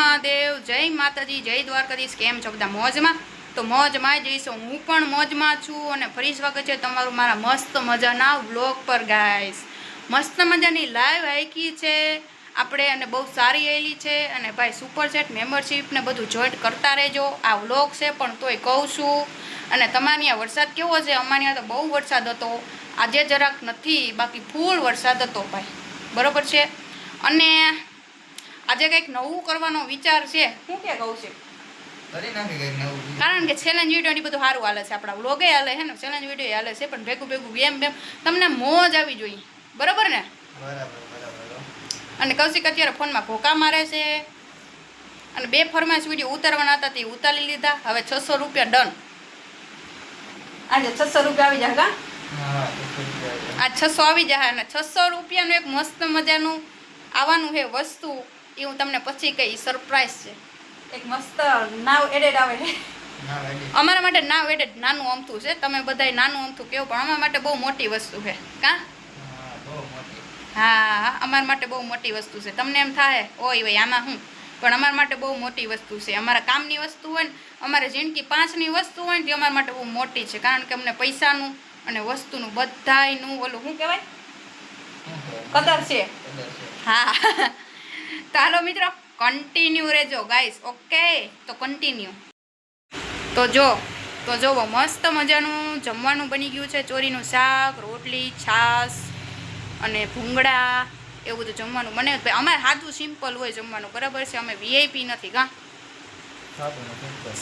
મહાદેવ, જય માતાજી, જય દ્વારકાધીશ, કેમ છો બધા મોજમાં? તો મોજમાં જઈશું. હું પણ મોજમાં છું અને ફરી સ્વાગત છે તમારું મારા મસ્ત મજાના વ્લોગ પર ગાઈશ મસ્ત મજાની લાઈવ આઈકી છે. આપણે અને બહુ સારી આવેલી છે અને ભાઈ સુપરસેટ મેમ્બરશીપને બધું જોઈન્ટ કરતા રહેજો. આ વ્લોગ છે પણ તોય કહું છું. અને તમારી ત્યાં વરસાદ કેવો છે? અમારી તો બહુ વરસાદ હતો. આજે જરાક નથી, બાકી ફૂલ વરસાદ હતો ભાઈ. બરાબર છે? અને આજે કંઈક નવું કરવાનો વિચાર છે. હું કે કહું છે? કારણ કે ચેલેન્જ વીડિયો ની બધું સારું હાલે છે. આપણા વ્લોગે હાલે છે ને ચેલેન્જ વીડિયો હાલે છે પણ ભેગું ભેગું ગેમ બેમ તમને મોજ આવી જોઈએ. બરોબર ને? અને કૌશિક અત્યારે ફોનમાં ઘોકા મારે છે. અને બે ફરમાઈશ વીડિયો ઉતારવાના હતા તે ઉતારી લીધા. હવે છસો રૂપિયા ડન આજે છસો રૂપિયા આવી જાય આ છસો આવી જાય અને છસો રૂપિયાનું એક મસ્ત મજાનું આવવાનું છે વસ્તુ એ હું તમને પછી કહી સરપ્રાઈઝ છે. એક મસ્ત નાવ એડેડ આવે છે. અમારા માટે નાવ એડેડ નાનું અમથું છે. તમે બધાય નાનું અમથું કેવું પણ અમારા માટે બહુ મોટી વસ્તુ છે. કા? હા હા હા અમારા માટે બહુ મોટી વસ્તુ છે. તમને એમ થાય ઓય ભાઈ આમાં હું? પણ અમારા માટે બહુ મોટી વસ્તુ છે. અમારા કામની વસ્તુ હોય ને અમારે જિંદગી પાંચની વસ્તુ હોય ને તે અમારા માટે બહુ મોટી છે. કારણ કે અમને પૈસાનું અને વસ્તુનું બધાયનું ઓલું શું કહેવાય? કદર છે. હા. હાલો મિત્રો કન્ટિન્યુ રહેજો ગાઈસ ઓકે તો કન્ટિન્યુ તો જો તો જોવો મસ્ત મજાનું જમવાનું બની ગયું છે ચોરીનું શાક રોટલી છાશ અને ભૂંગળા એવું બધું જમવાનું. ભાઈ અમારે સાદું સિમ્પલ હોય જમવાનું બરાબર છે? અમે વીઆઈપી નથી કાં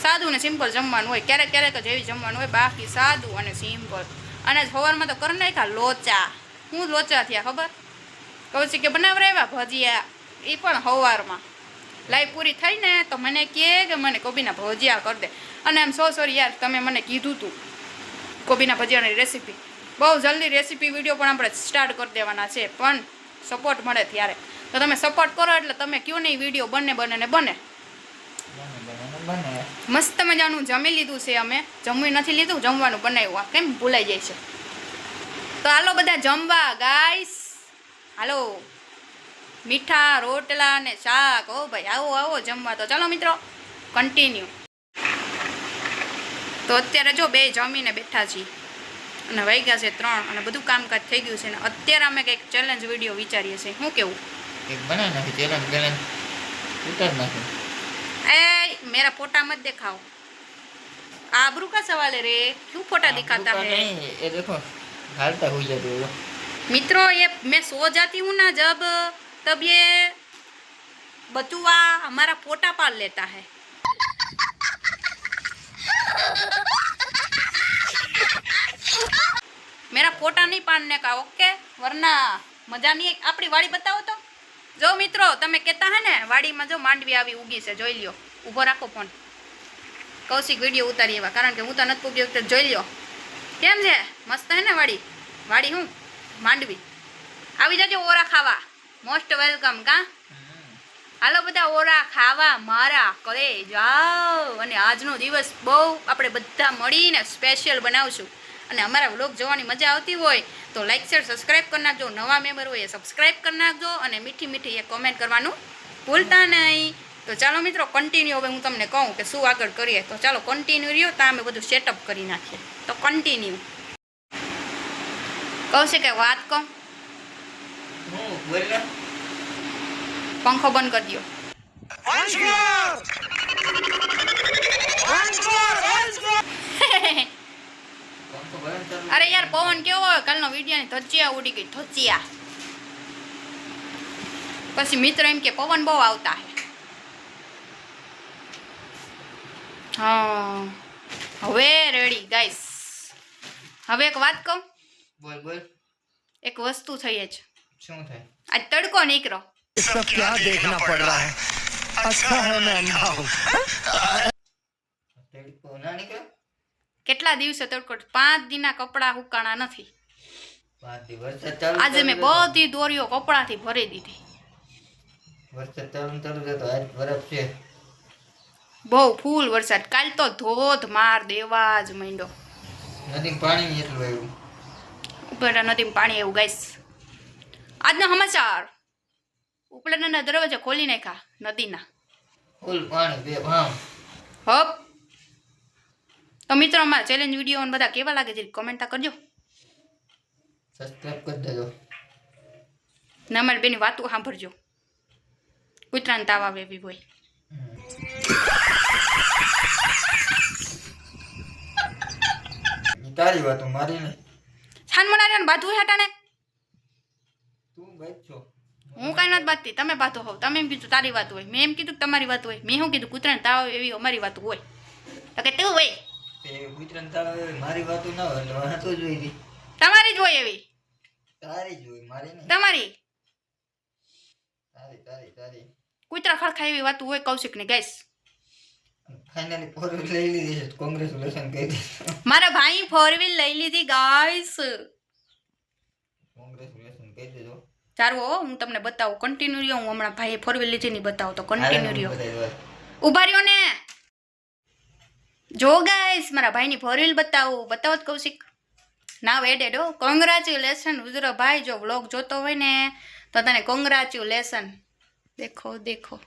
સાદું ને સિમ્પલ જમવાનું હોય ક્યારેક ક્યારેક જ એવી જમવાનું હોય બાકી સાદું અને સિમ્પલ અને સવારમાં તો કરી નાખ્યા લોચા. હું લોચા થયા ખબર? કહું છું કે બનાવરાવ્યા ભજીયા. એ પણ સવારમાં લાઈવ પૂરી થઈ ને તો મને કહે કે મને કોબીના ભજીયા કરી દે. અને એમ સો સોરી યાર તમે મને કીધું તું કોબીના ભજીયાની રેસીપી બહુ જલ્દી રેસીપી વીડિયો પણ આપણે સ્ટાર્ટ કરી દેવાના છે પણ સપોર્ટ મળે ત્યારે. તો તમે સપોર્ટ કરો એટલે તમે કયો નહીં વીડિયો બને બને ને બને. બને બને ને બને. મસ્ત મજાનું જમી લીધું છે અમે. જમવી નથી લીધું જમવાનું બનાવ્યું. આ કેમ ભૂલાઈ જાય છે? તો હાલો બધા જમવા ગાઈસ હાલો. મીઠા રોટલા ને શાક. ઓ ભાઈ આવો આવો જમવા તો. ચાલો મિત્રો કન્ટિન્યુ તો અત્યારે જો બે જમીને બેઠા છીએ. અને વહી ગયા છે ત્રણ અને બધું કામકાજ થઈ ગયું છે ને અત્યારે અમે કંઈક ચેલેન્જ વીડિયો વિચારીએ છીએ. શું કેવું? એક બનાવી નાખી ચેલેન્જ બેલેન્જ ઉતાર નાખી. એ મેરા ફોટા મત દેખાઓ આબરૂ કા સવાલ રે? શું ફોટા દેખાતા હે? એ દેખો હાલતા હોઈ જાય મિત્રો એ મેં સો જાતી હું ના જબ. तब ये बचुआ हमारा फोटा पाल लेता है मेरा फोटा नहीं पालने का ओके वरना મજા નહીં આપણી વાડી બતાવો તો જો મિત્રો તમે કહેતા હે ને વાડીમાં જો માંડવી આવી ઉગી છે જોઈ લ્યો ઊભો રાખો ફોન કૌશિક વિડીયો ઉતારી એવા કારણ કે હું તો નથી પૂગી વખતે જોઈ લ્યો કેમ છે મસ્ત હે ને વાડી વાડી હું માંડવી આવી જાજો ઓરા ખાવા મોસ્ટ વેલકમ કા? હાલો બધા ઓરા, ખાવા, મારા, કરે, જાઓ. અને આજનો દિવસ બહુ આપણે બધા મળીને સ્પેશિયલ બનાવશું. અને અમારા વ્લોગ જોવાની મજા આવતી હોય તો લાઈક શેર સબસ્ક્રાઈબ કરી નાખજો. નવા મેમ્બર હોય એ સબસ્ક્રાઈબ કરી નાખજો અને મીઠી મીઠી એ કોમેન્ટ કરવાનું ભૂલતા નહીં. તો ચાલો મિત્રો કન્ટિન્યુ હવે હું તમને કહું કે શું આગળ કરીએ. તો ચાલો કન્ટિન્યુ રહ્યો. તો અમે બધું સેટઅપ કરી નાખીએ. તો કન્ટિન્યુ કહું છે કે વાત કહું? પંખો બંધ કરી દો અરે યાર પવન કેવો હોય? કાલનો વીડિયો ધચિયા ઉડી ગઈ ધચિયા પછી મિત્ર એમ કે પવન બહુ આવતા હે. હા. હવે રેડી ગાઈસ હવે એક વાત કહું? બોલ બોલ. એક વસ્તુ થઈ જ. શું થાય? આજ તડકો નીકળો इसमें क्या देखना पड़ रहा है अच्छा है मैं अंधा हूँ તડકો ના નીકળે કેટલા દિવસે તડકો પાંચ દિના કપડાં હુકાણા નથી પાંચ દી વરસાદ ચાલુ આજે મેં ચાલુ બધી દોરીઓ કપડાથી ભરી દીધી વરસાદ ચાલુ ને ચાલુ છે તો આજ બરફ છે બહુ ફૂલ વરસાદ કાલ તો ધોધમાર દેવા જ માંડ્યો નદીમાં પાણી એટલું આવ્યું ઉપરના નદીમાં પાણી એવું ગાઈસ આજના સમાચાર. ઉપરના દરવાજા ખોલી નાખ્યા નદીના. ફૂલ પાણી બે ભામ. હપ. તો મિત્રો અમારા ચેલેન્જ વીડિયો બધા કેવા લાગે છે કોમેન્ટ કરજો. સબસ્ક્રાઈબ કરી દેજો. ને અમારી બેની વાતો સાંભળજો. કૂતરાને તાવ આવે એવી હોય. તારી વાતો મારી ને છાન મનારે બાજુ હાટાને. હું કાંઈ નથી બાંધતી તમે બાંધો હોવ. તમે એમ કીધું તારી વાત હોય મેં એમ કીધું કે તમારી વાત હોય. મેં શું કીધું કૂતરાને તાવ આવે એવી અમારી વાત હોય. તો કે તું હોય. તે ગુજરાત તારે મારી વાતો ના હોય એટલે વાતો જોઈ હતી તમારી જ હોય એવી. તારી જ હોય મારી નહીં. તમારી. તારી તારી તારી. કૂતરા ખડખાય એવી વાત હોય કૌશિકની ગાઈસ ફાઇનલી ફોર લઈ લીધી છે કોંગ્રેચ્યુલેશન કહી દીધું. મારા ભાઈ ફોર વ્હીલ લઈ લીધી ગાઈસ કોંગ્રેચ્યુલેશન કહી ચાલો હો, તમને બતાવું કન્ટિન્યુ રહ્યો હું હમણાં ભાઈએ ફોર વ્હીલ લીધી નહીં બતાવું તો કન્ટિન્યુ રહ્યો. ઊભા રહ્યો ને. જો ગાઈસ મારા ભાઈની ફોર વ્હીલ બતાવું. બતાવો જ કૌશિક. ના એડેડ હો. કોંગ્રેચ્યુલેશન ઉજરો ભાઈ જો વ્લોગ જોતો હોય ને તો તને કોંગ્રેચ્યુલેશન દેખો દેખો.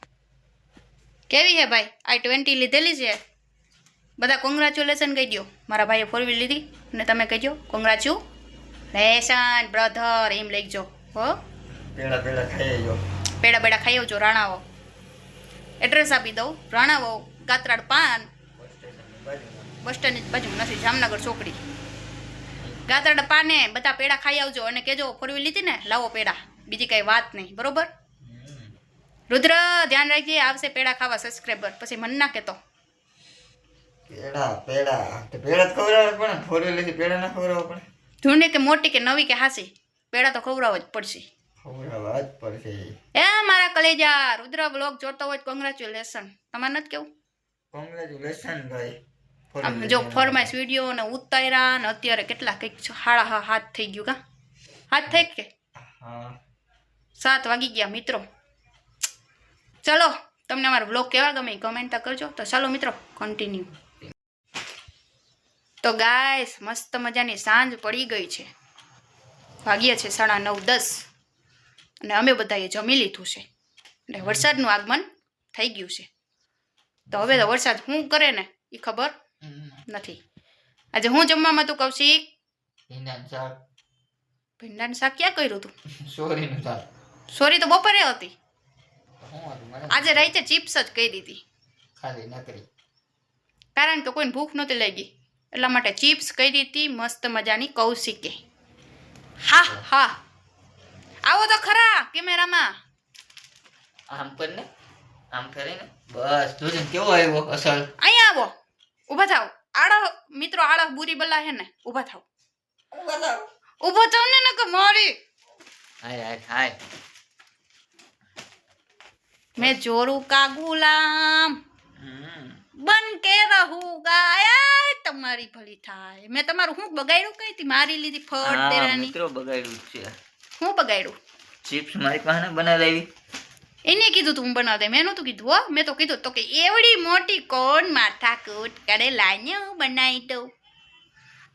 કેવી હે ભાઈ? આઈ ટ્વેન્ટી લીધેલી છે? બધા કોંગ્રેચ્યુલેશન કહી દો મારા ભાઈએ ફોર વ્હીલ લીધી. અને તમે કહેજો કોંગ્રેચ્યુલેશન બ્રધર એમ લખજો હો. પેલા પેડા ખાઈ આવજો પેડા બેડા ખાઈ આવજો રાણાવો એડ્રેસ આપી દઉં. રાણાવો ગાત્રાડ પાન. બસ સ્ટેન્ડની બાજુ નથી જામનગર ચોકડી. ગાતરાડ પાને બધા પેડા ખાઈ આવજો અને કેજો ફોરવી લીધી ને લાવો પેડા. બીજી કઈ વાત નહીં બરોબર? રુદ્ર ધ્યાન રાખજે આવશે પેડા ખાવા સબસ્ક્રાઈબર પછી મન ના કેતો. પેડા પેડા. પેડા પડે પેડા ના ખવડાવવા પડે જૂની કે મોટી કે નવી કે હાસી પેડા તો ખવડાવવા જ પડશે. ખવડાવવા જ પડશે એ મારા કલેજા રુદ્ર બ્લોગ જોતો હોય કોંગ્રેચ્યુલેશન તમારે નથી કેવું? કોંગ્રેચ્યુલેશન ભાઈ. આમ જો ફરમાઈશ વીડિયો ને ઉતાર્યા ને અત્યારે કેટલા કંઈક હાળા હા હાથ થઈ ગયું કા? હાથ થઈ કે? હા. સાત વાગી ગયા મિત્રો. ચલો તમને અમારો બ્લોગ કેવા ગમે કમેન્ટ કરજો. તો ચાલો મિત્રો કન્ટિન્યુ તો ગાય મસ્ત મજાની સાંજ પડી ગઈ છે. વાગ્યા છે સાડા નવ દસ. અને અમે બધાએ જમી લીધું છે. એટલે વરસાદનું આગમન થઈ ગયું છે. તો હવે તો વરસાદ શું કરે ને એ ખબર? નથી. આજે હું જમવામાં તું કૌશિક? ભીંડાનું શાક. ક્યાં કર્યું તું? સોરીનું શાક. સોરી તો બપોરે હતી. આજે રાતે ચિપ્સ જ કહી દીધી. ખાલી નકરી. કારણ કે કોઈને ભૂખ નહોતી લાગી. એટલા માટે ચિપ્સ કહી દીધી મસ્ત મજાની કૌશિકે. હા હા. કેમેરામાં? આમ પર ને આમ કરે ને બસ જોજે કેવો આવ્યો અસલ? અહીંયા આવો ઊભા થાવ. આળહ મિત્રો આળહ બુરી બલા હે ને ઊભા થાવ. ઊભો થાવ. ને ને કે મારી. હાય હાય હાય. મેં જોરું કા ગુલામ હમ. બન કે રહુંગા એ તમારી ભલી થાય. મેં તમારું હું બગાડ્યું કઈ તી મારી લીધી ફળ તેરાની. મિત્રો બગાડ્યું છે. હું બગાડ્યું? ચિપ્સ મારી પાસે બનાવી એને કીધું તું હું બનાવ દે મેં નહોતું કીધું હો મેં તો કીધું તો કે એવડી મોટી કોણ માથા કૂટ કરે લાઈને બનાવી દઉં.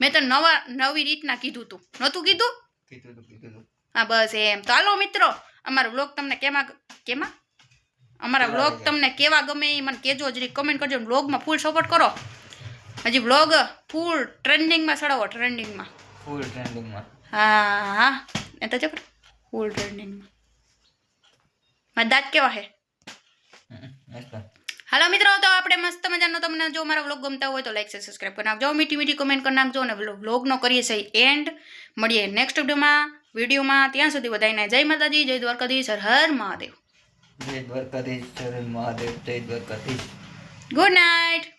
મેં તો નવા નવી રીતના કીધું તું. નહોતું કીધું? કીધું તું કીધું તું. હા બસ એમ. તો હાલો મિત્રો અમારો વ્લોગ તમને કેમાં કેમાં? અમારા બ્લોગ વ્લોગ તમને કેવા ગમે એ મને કહેજો. જરી કમેન્ટ કરજો વ્લોગમાં ફૂલ સપોર્ટ કરો. હજી વ્લોગ ફૂલ ટ્રેન્ડિંગમાં ચડાવો ટ્રેન્ડિંગમાં ફૂલ ટ્રેન્ડિંગમાં હા હા. એ તો ચકર ફૂલ ટ્રેન્ડિંગમાં મારા દાંત કેવા હે? હાલો મિત્રો તો આપણે મસ્ત મજાનો તમને જો મારા વ્લોગ ગમતા હોય તો લાઈક છે સબસ્ક્રાઈબ કરી નાખજો. મીઠી મીઠી કોમેન્ટ કરી નાખજો અને વ્લોગનો કરીએ છીએ એન્ડ મળીએ નેક્સ્ટ વિડીયોમાં વિડીયોમાં ત્યાં સુધી બધાને જય માતાજી જય દ્વારકાધીશ હર હર મહાદેવ. જય દ્વારકાધીશ હર મહાદેવ જય દ્વારકાધીશ. Good night